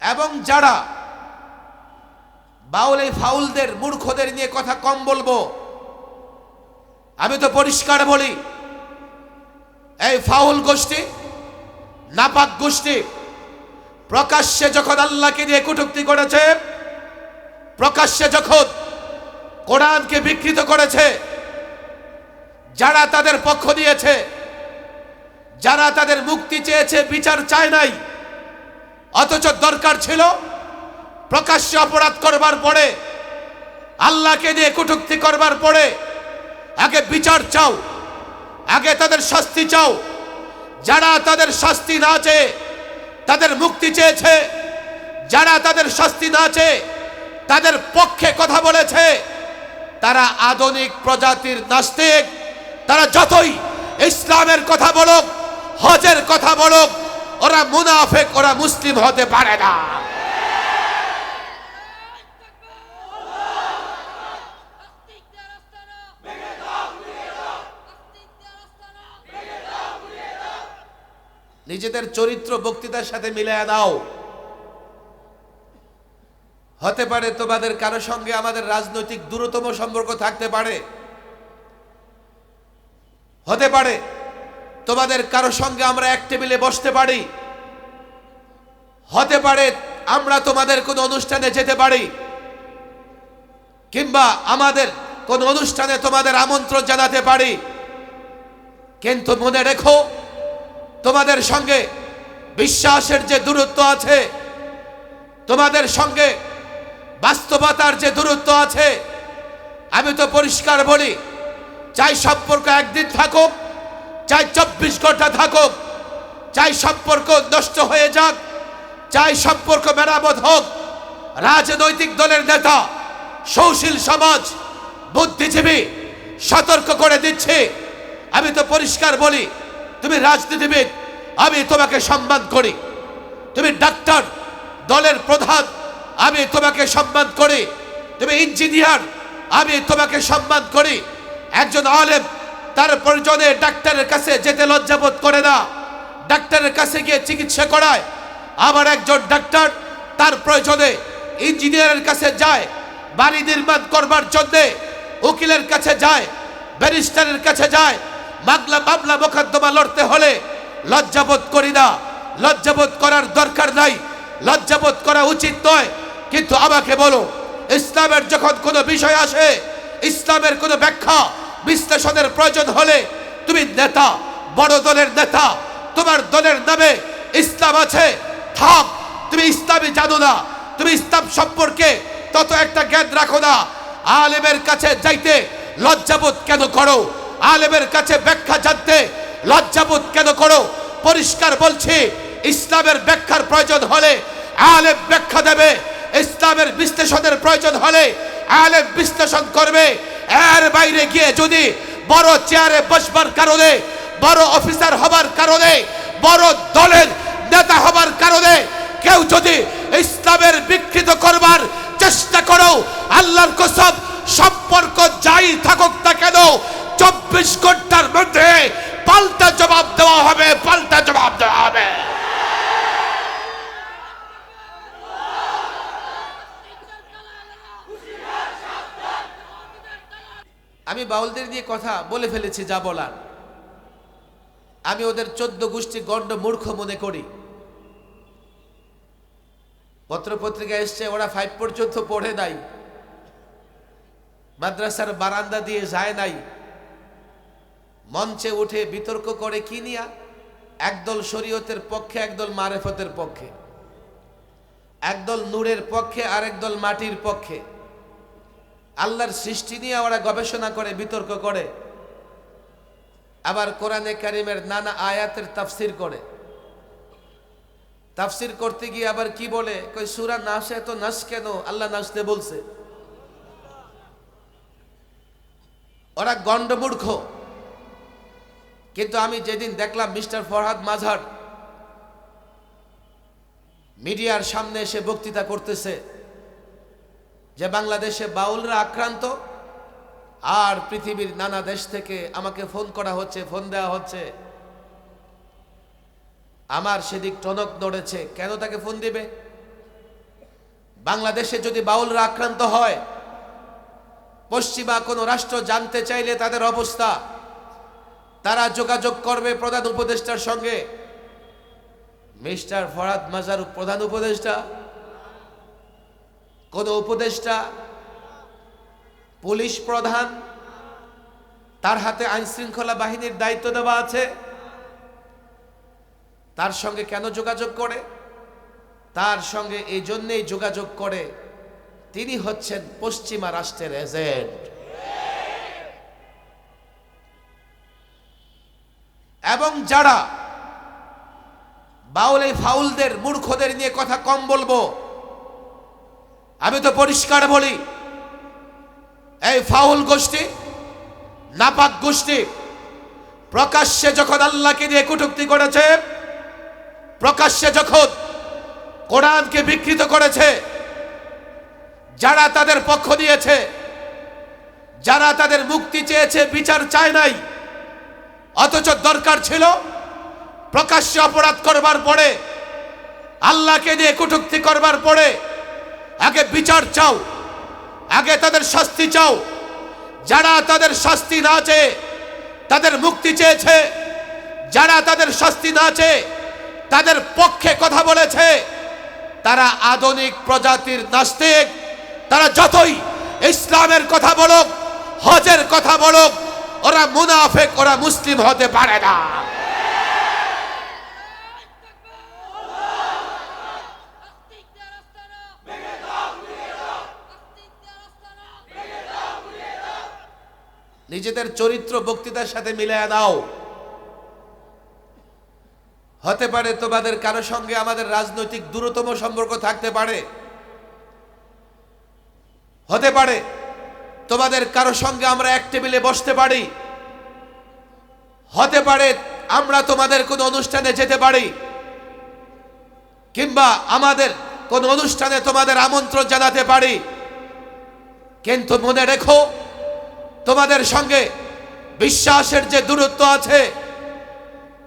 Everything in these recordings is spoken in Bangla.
এবং যারা বাউল এই ফাউলদের, মূর্খদের নিয়ে কথা কম বলব, আমি তো পরিষ্কার বলি, এই ফাউল গোষ্ঠী, নাপাক গোষ্ঠী, প্রকাশ্যে যখন আল্লাহকে নিয়ে কটুক্তি করেছে, প্রকাশ্যে যখন কোরআনকে বিকৃত করেছে, যারা তাদের পক্ষ দিয়েছে, যারা তাদের মুক্তি চেয়েছে, বিচার চায় নাই অথচ দরকার ছিল প্রকাশ্যে অপরাধ করবার পরে, আল্লাহকে দিয়ে কটুক্তি করবার পরে, আগে বিচার চাও, আগে তাদের শাস্তি চাও। যারা তাদের শাস্তি না চেয়ে, তাদের মুক্তি চেয়েছে, যারা তাদের শাস্তি না চেয়ে, তাদের পক্ষে কথা বলেছে, তারা আধুনিক প্রজাতির নাস্তিক, তারা যতই ইসলামের কথা বলুক, হজের কথা বলুক ওরা মুনাফেক, ওরা মুসলিম হতে পারে না! নিজেদের চরিত্র বক্তৃতার সাথে মিলিয়ে দাও। হতে পারে তোমাদের কারও সঙ্গে আমাদের রাজনৈতিক দূরতম সম্পর্ক থাকতে পারে। হতে পারে। তোমাদের কারও সঙ্গে আমরা এক টেবিলে বসতে পারি? হতে পারে আমরা তোমাদের কোনো অনুষ্ঠানে যেতে পারি। কিংবা আমাদের কোন অনুষ্ঠানে তোমাদের আমন্ত্রণ জানাতে পারি। কিন্তু মনে রেখো, তোমাদের সঙ্গে বিশ্বাসের যে দূরত্ব আছে, তোমাদের সঙ্গে বাস্তবতার যে দূরত্ব আছে, আমি তো পরিষ্কার বলি, চাই সম্পর্ক একদিন থাকুক চাই চব্বিশ ঘণ্টা থাকুক, চাই সম্পর্ক নষ্ট হয়ে যাক, চাই সম্পর্ক মেরামত হোক। রাজনৈতিক দলের নেতা, সৌশীল সমাজ, বুদ্ধিজীবী, সতর্ক করে দিচ্ছে। আমি তো পরিষ্কার বলি, তুমি রাজনীতিবিদ, আমি তোমাকে সম্মান করি। তুমি ডাক্তার, দলের প্রধান, আমি তোমাকে সম্মান করি। তুমি ইঞ্জিনিয়ার, আমি তোমাকে সম্মান করি। একজন আলেম তার প্রয়োজনে ডাক্তারের কাছে যেতে লজ্জাবোধ করে না। ডাক্তারের কাছে গিয়ে চিকিৎসা করায়। আবার একজন ডাক্তার তার প্রয়োজনে ইঞ্জিনিয়ারের কাছে যায়, বাড়ি নির্মাণ করবার জন্যে উকিলের কাছে যায়, ব্যারিস্টারের কাছে যায়। মামলা মামলা মোকদ্দমা লড়তে হলে লজ্জাবোধ করি না। লজ্জাবোধ করার দরকার নাই। লজ্জাবোধ করা উচিত নয়। কিন্তু আমাকে বলো, ইসলামের যখন কোনো বিষয় আসে, ইসলামের কোনো ব্যাখ্যা বিশ্লেষণের প্রয়োজন হলে তুমি নেতা, বড় দলের নেতা, তোমার দলের নামে ইসলাম আছে। থাক তুমি ইসলামই জানো না। তুমি ইসলাম সম্পর্কে তত একটা জ্ঞান রাখো না। আলেমের কাছে যাইতে লজ্জাবোধ কেন করো? আলেমের কাছে ব্যাখ্যা জানতে লজ্জাবোধ কেন করো? পরিষ্কার বলছি, ইসলামের ব্যাখ্যার প্রয়োজন হলে আলেম ব্যাখ্যা দেবে। ইসলামের বিশ্লেষণের প্রয়োজন হলে আলেম বিশ্লেষণ করবে। এর বাইরে গিয়ে যদি বড় চেয়ারে বসবার কারণে, বড় অফিসার হবার কারণে, বড় দলের নেতা হবার কারণে কেউ যদি ইসলামের বিকৃত করবার চেষ্টা করো আল্লাহর কসম, সম্পর্ক যাই থাকুক না কেন, চব্বিশ ঘণ্টার মধ্যে পাল্টা জবাব দেওয়া হবে, পাল্টা জবাব দেওয়া হবে। আমি বাউলদের নিয়ে কথা বলে ফেলেছি, যা বলার। আমি ওদের চোদ্দ গোষ্ঠী গণ্ড মূর্খ মনে করি। পত্রপত্রিকা এসছে, ওরা ফাইভ পর্যন্ত পড়ে নাই। মাদ্রাসার বারান্দা দিয়ে যায় নাই। মঞ্চে উঠে বিতর্ক করে কি নিয়া? একদল শরীয়তের পক্ষে, একদল মারেফতের পক্ষে। একদল নূরের পক্ষে আর একদল মাটির পক্ষে। আল্লাহর সৃষ্টি নিয়ে ওরা গবেষণা করে, বিতর্ক করে। আবার কোরআনে কারিমের নানা আয়াতের তাফসির করে। তাফসির করতে গিয়ে আবার কি বলে? কই, সুরা নাসে তো নাস কেন? আল্লাহ নাচতে বলছে। ওরা গণ্ডমূর্খ। কিন্তু আমি যেদিন দেখলাম মিস্টার ফরহাদ মাঝার মিডিয়ার সামনে এসে বক্তৃতা করতেছে। যে বাংলাদেশে বাউলরা আক্রান্ত, আর পৃথিবীর নানা দেশ থেকে আমাকে ফোন করা হচ্ছে, ফোন দেওয়া হচ্ছে। আমার সেদিক টনক নড়েছে, কেন তাকে ফোন দিবে? বাংলাদেশে যদি বাউলরা আক্রান্ত হয়, পশ্চিমা কোনো রাষ্ট্র জানতে চাইলে তাদের অবস্থা। তারা যোগাযোগ করবে প্রধান উপদেষ্টার সঙ্গে। মিস্টার ফরাদ মাজার, প্রধান উপদেষ্টা। কোন উপদেষ্টা? পুলিশ প্রধান? তার হাতে আইন শৃঙ্খলা বাহিনীর দায়িত্ব দেওয়া আছে। তার সঙ্গে কেন যোগাযোগ করে? তার সঙ্গে এই জন্যেই যোগাযোগ করে। তিনি হচ্ছেন পশ্চিমা রাষ্ট্রের এজেন্ট। এবং যারা বাউল ফাউলদের, মূর্খদের নিয়ে কথা কম বলব আমি তো পরিষ্কার বলি, এই ফাউল গোষ্ঠী, নাপাক গোষ্ঠী, প্রকাশ্যে যখন আল্লাহকে নিয়ে কটুক্তি করেছে, প্রকাশ্যে যখন কোরআনকে বিকৃত করেছে, যারা তাদের পক্ষ দিয়েছে যারা তাদের মুক্তি চেয়েছে, বিচার চায় নাই, অথচ দরকার ছিল প্রকাশ্যে অপরাধ করবার পরে, আল্লাহকে নিয়ে কটুক্তি করবার পরে আগে বিচার চাও, আগে তাদের শাস্তি চাও। যারা তাদের শাস্তি না চেয়ে, তাদের মুক্তি চেয়েছে, যারা তাদের শাস্তি না চেয়ে, তাদের পক্ষে কথা বলেছে, তারা আধুনিক প্রজাতির নাস্তিক, তারা যতই ইসলামের কথা বলুক, হজের কথা বলুক, ওরা মুনাফেক, ওরা মুসলিম হতে পারে না। নিজেদের চরিত্র বক্তৃতার সাথে মিলিয়ে দাও। হতে পারে তোমাদের কারও সঙ্গে আমাদের রাজনৈতিক দূরতম সম্পর্ক থাকতে পারে। হতে পারে তোমাদের কারও সঙ্গে আমরা এক টেবিলে বসতে পারি। হতে পারে আমরা তোমাদের কোনো অনুষ্ঠানে যেতে পারি। কিংবা আমাদের কোন অনুষ্ঠানে তোমাদের আমন্ত্রণ জানাতে পারি। কিন্তু মনে রেখো তোমাদের সঙ্গে বিশ্বাসের যে দূরত্ব আছে,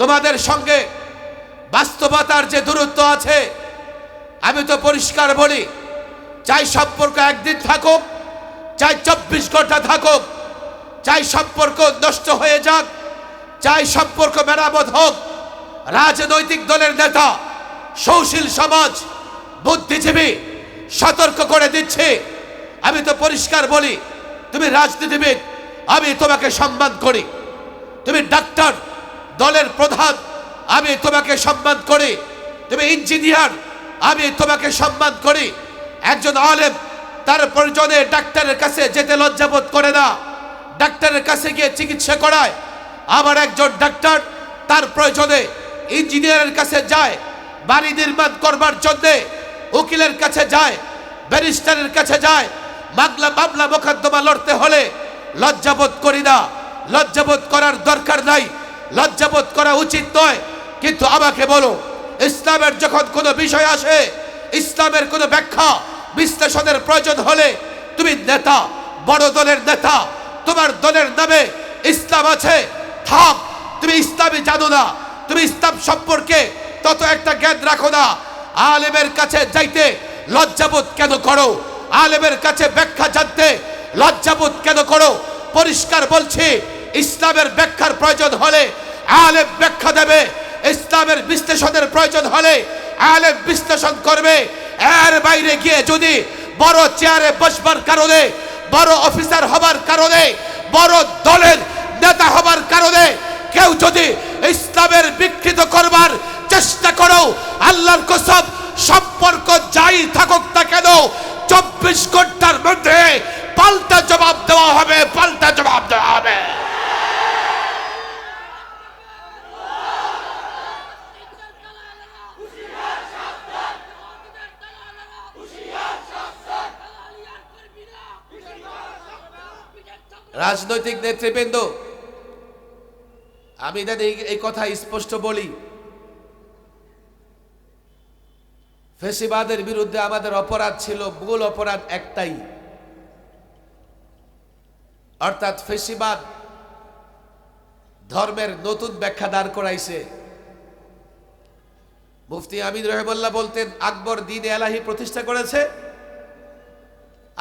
তোমাদের সঙ্গে বাস্তবতার যে দূরত্ব আছে, আমি তো পরিষ্কার বলি, চাই সম্পর্ক একদিন থাকুক, চাই চব্বিশ ঘণ্টা থাকুক, চাই সম্পর্ক নষ্ট হয়ে যাক, চাই সম্পর্ক মেরামত হোক। রাজনৈতিক দলের নেতা, সৌশীল সমাজ, বুদ্ধিজীবী, সতর্ক করে দিচ্ছে। আমি তো পরিষ্কার বলি তুমি রাজনীতিবিদ, আমি তোমাকে সম্মান করি। তুমি ডাক্তার, দলের প্রধান, আমি তোমাকে সম্মান করি। তুমি ইঞ্জিনিয়ার, আমি তোমাকে সম্মান করি। একজন আলেম, তার প্রয়োজনে ডাক্তারের কাছে যেতে লজ্জাবোধ করে না। ডাক্তারের কাছে গিয়ে চিকিৎসা করায়। আবার একজন ডাক্তার, তার প্রয়োজনে ইঞ্জিনিয়ারের কাছে যায়, বাড়ি নির্মাণ করবার জন্যে উকিলের কাছে যায়, ব্যারিস্টারের কাছে যায় মামলা মামলা মোকদ্দমা লড়তে হলে লজ্জাবোধ করি না। লজ্জাবোধ করার দরকার নাই। লজ্জাবোধ করা উচিত নয়। কিন্তু আমাকে বলো, ইসলামের যখন কোনো বিষয় আসে, ইসলামের কোনো ব্যাখ্যা, বিশ্লেষণের প্রয়োজন হলে তুমি নেতা, বড় দলের নেতা, তোমার দলের নামে ইসলাম আছে। থাক তুমি ইসলামই জানো না। তুমি ইসলাম সম্পর্কে তত একটা জ্ঞান রাখো না। আলেমের কাছে যাইতে লজ্জাবোধ কেন করো? আলেমের কাছে ব্যাখ্যা জানতে লজ্জাবোধ কেন করো? পরিষ্কার বলছি, ইসলামের ব্যাখ্যার প্রয়োজন হলে আলেম ব্যাখ্যা দেবে, ইসলামের বিশ্লেষণের প্রয়োজন হলে আলেম বিশ্লেষণ করবে। এর বাইরে গিয়ে যদি বড় চেয়ারে বসবার কারণে, বড় অফিসার হবার কারণে, বড় দলের নেতা হবার কারণে কেউ যদি ইসলামের বিকৃত করবার চেষ্টা করো, আল্লাহর কসম, সম্পর্ক যাই থাকুক না কেন চব্বিশ ঘণ্টার মধ্যে পাল্টা জবাব দেওয়া হবে, পাল্টা জবাব দেওয়া হবে। রাজনৈতিক নেতৃবৃন্দ, আমি এই কথা স্পষ্ট বলি ফেসিবাদের বিরুদ্ধে আমাদের অপরাধ ছিল মূল অপরাধ একটাই। অর্থাৎ ফেসিবাদ ধর্মের নতুন ব্যাখ্যা দাঁড় করাইছে। মুফতি আমিন রহেবল্লাহ বলতেন, আকবর দিন এলাহি প্রতিষ্ঠা করেছে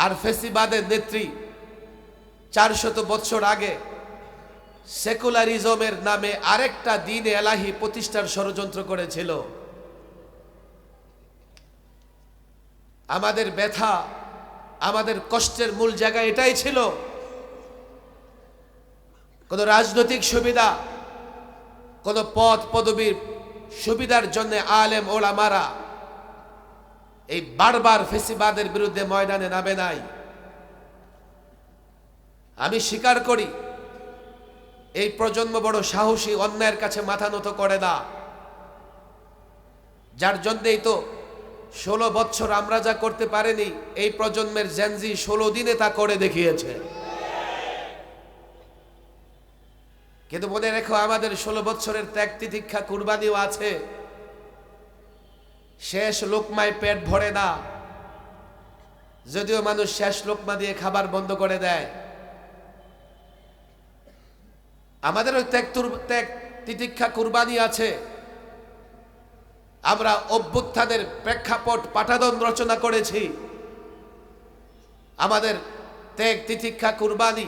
আর ফেসিবাদের নেত্রী চারশত বৎসর আগে সেকুলারিজমের নামে আরেকটা দিন এলাহি প্রতিষ্ঠার ষড়যন্ত্র করেছিল। আমাদের ব্যথা, আমাদের কষ্টের মূল জায়গা এটাই ছিল। কোনো রাজনৈতিক সুবিধা, কোনো পদ পদবীর সুবিধার জন্য আলেম ওলামারা এই বারবার ফেসিবাদের বিরুদ্ধে ময়দানে নামে নাই। আমি স্বীকার করি, এই প্রজন্ম বড় সাহসী অন্যায়ের কাছে মাথা নত করে না। যার জন্যেই তো ষোলো বছর আমরা যা করতে পারিনি, এই প্রজন্মের জেনজি ষোলো দিনে তা করে দেখিয়েছে। কিন্তু মনে রেখো, আমাদের ষোলো বছরের ত্যাগ তিতিক্ষা কুরবানিও আছে। শেষ লোকমায় পেট ভরে না। যদিও মানুষ শেষ লোকমা দিয়ে খাবার বন্ধ করে দেয়। আমাদের ওই ত্যাগ ত্যাগ তিতিক্ষা কুরবানি আছে। আমরা অভ্যুত্থানের প্রেক্ষাপট পাঠাদন রচনা করেছি। আমাদের ত্যাগ, তিতিক্ষা, কুরবানি,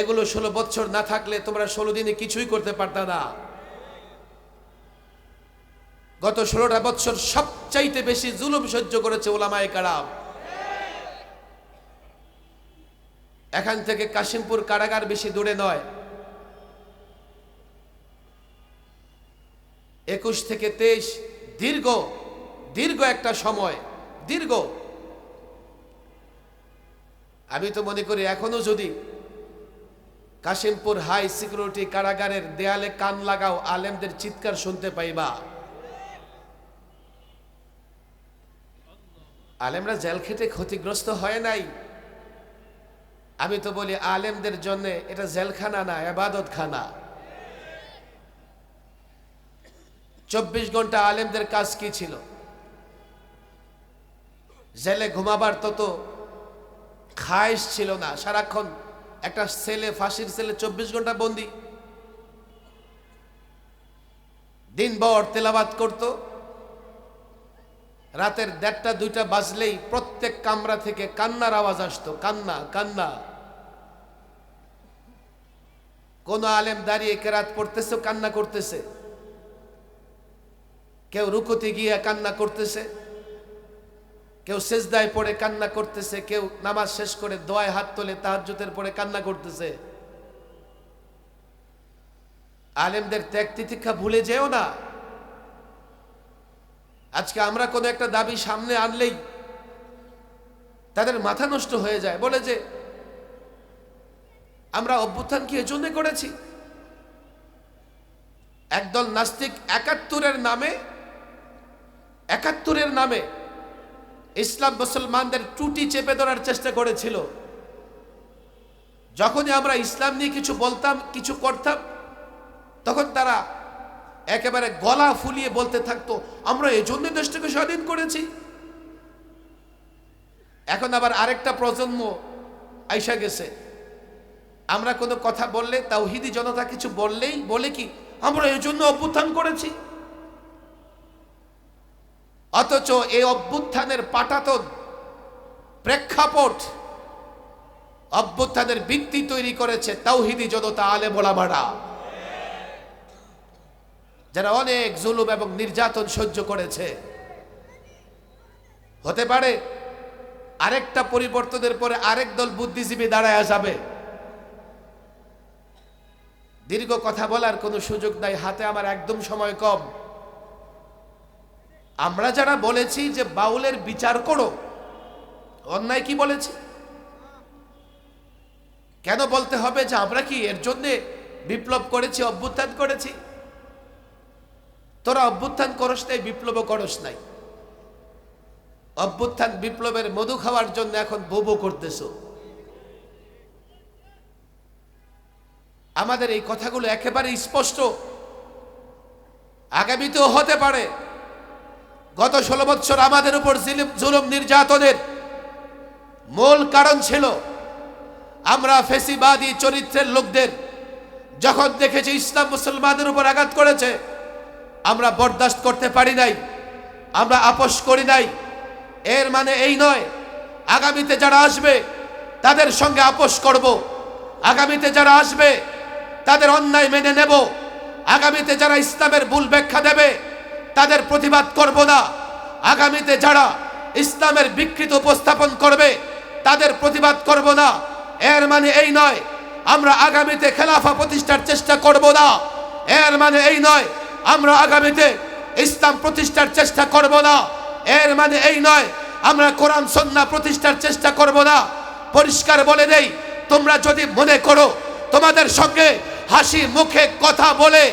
এগুলো ষোলো বছর না থাকলে তোমরা ষোলো দিনে কিছুই করতে পারতা না। গত ষোলোটা বছর সবচাইতে বেশি জুলুম সহ্য করেছে ওলামায়ে কারাম। এখান থেকে কাশিমপুর কারাগার বেশি দূরে নয়। একুশ থেকে তেইশ, দীর্ঘ দীর্ঘ একটা সময়, দীর্ঘ। আমি তো মনে করি এখনও যদি কাশিমপুর হাই সিকিউরিটি কারাগারের দেয়ালে কান লাগাও, আলেমদের চিৎকার শুনতে পাইবা। আলেমরা জেল খেটে ক্ষতিগ্রস্ত হয় নাই। আমি তো বলি আলেমদের জন্য এটা জেলখানা না এবাদত চব্বিশ ঘণ্টা আলেমদের কাজ কি ছিল? জেলে ঘুমাবার তত খায়েশ ছিল না। সারাক্ষণ একটা ছেলে, ফাঁসির ছেলে, চব্বিশ ঘণ্টা বন্দি। দিনভর তেলাবাদ করত। রাতের দেড়টা, দুইটা বাজলেই প্রত্যেক কামরা থেকে কান্নার আওয়াজ আসতো, কান্না কান্না। কোন আলেম দাঁড়িয়ে কেরাত পড়তেছে, কান্না করতেছে। কেউ রুকুতে গিয়ে কান্না করতেছে, কেউ সেজদায় পড়ে কান্না করতেছে, কেউ নামাজ শেষ করে দোয়ায় হাত তোলে, তাহাজ্জুদের পরে কান্না করতেছে। আলেমদের ত্যাগ তিতিক্ষা ভুলে যেও না। আজকে আমরা কোনো একটা দাবি সামনে আনলেই তাদের মাথা নষ্ট হয়ে যায়। বলে যে, আমরা অভ্যুত্থান কি এজন্য করেছি? একদল নাস্তিক একাত্তরের নামে একাত্তরের নামে ইসলাম মুসলমানদের ত্রুটি চেপে ধরার চেষ্টা করেছিল। যখনই আমরা ইসলাম নিয়ে কিছু বলতাম, কিছু করতাম, তখন তারা একেবারে গলা ফুলিয়ে বলতে থাকতো, আমরা এই জন্য দেশটাকে স্বাধীন করেছি। এখন আবার আরেকটা প্রজন্ম আইসা গেছে। আমরা কোনো কথা বললে তাও তাওহিদি জনতা কিছু বললেই বলে কি, আমরা এই জন্য অভ্যুত্থান করেছি। অথচ এই অভ্যুত্থানের পাটাতন প্রেক্ষাপট, অভ্যুত্থানের ভিত্তি তৈরি করেছে তাওহিদি জনতা আলে মোলামারা যারা অনেক জুলুম এবং নির্যাতন সহ্য করেছে। হতে পারে আরেকটা পরিবর্তনের পরে আরেক দল বুদ্ধিজীবী দাঁড়ায় যাবে। দীর্ঘ কথা বলার কোনো সুযোগ নাই, হাতে আমার একদম সময় কম। আমরা যারা বলেছি যে বাউলের বিচার করো, অন্যায় কি বলেছি? কেন বলতে হবে যে আমরা কি এর জন্য বিপ্লব করেছি, অভ্যুত্থান করেছি? তোরা অভ্যুত্থান করস নাই বিপ্লব করস নাই। অভ্যুত্থান বিপ্লবের মধু খাওয়ার জন্য এখন বোবো করতেছ। আমাদের এই কথাগুলো একেবারে স্পষ্ট। আগামীতেও হতে পারে। গত ষোলো বছর আমাদের উপর জুলুম নির্যাতনের মূল কারণ ছিল আমরা ফেসিবাদী চরিত্রের লোকদের যখন দেখেছি ইসলাম মুসলমানদের উপর আঘাত করেছে, আমরা বরদাস্ত করতে পারি নাই, আমরা আপোষ করি নাই। এর মানে এই নয়, আগামীতে যারা আসবে, তাদের সঙ্গে আপোষ করব। আগামীতে যারা আসবে, তাদের অন্যায় মেনে নেব। আগামীতে যারা ইসলামের ভুল ব্যাখ্যা দেবে তাদের প্রতিবাদ করব না। আগামীতে যারা ইসলামের বিকৃত উপস্থাপন করবে, তাদের প্রতিবাদ করব না। এর মানে এই নয়, আমরা আগামীতে খেলাফা প্রতিষ্ঠার চেষ্টা করব না। এর মানে এই নয়, আমরা আগামীতে ইসলাম প্রতিষ্ঠার চেষ্টা করব না। এর মানে এই নয়, আমরা কোরআন সন্না প্রতিষ্ঠার চেষ্টা করব না। পরিষ্কার বলে দেই, তোমরা যদি মনে করো তোমাদের সঙ্গে হাসি মুখে কথা বলে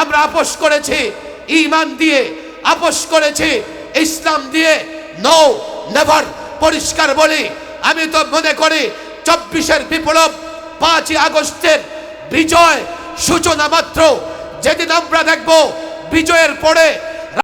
আমরা আপোষ করেছি ইমান দিয়ে আপোষ করেছি, ইসলাম দিয়ে। নো নেভার পরিষ্কার বলি, আমি তো মনে করি চব্বিশের বিপ্লব, পাঁচই আগস্টের বিজয় সূচনা মাত্র। যেদিন আমরা দেখব বিজয়ের পরে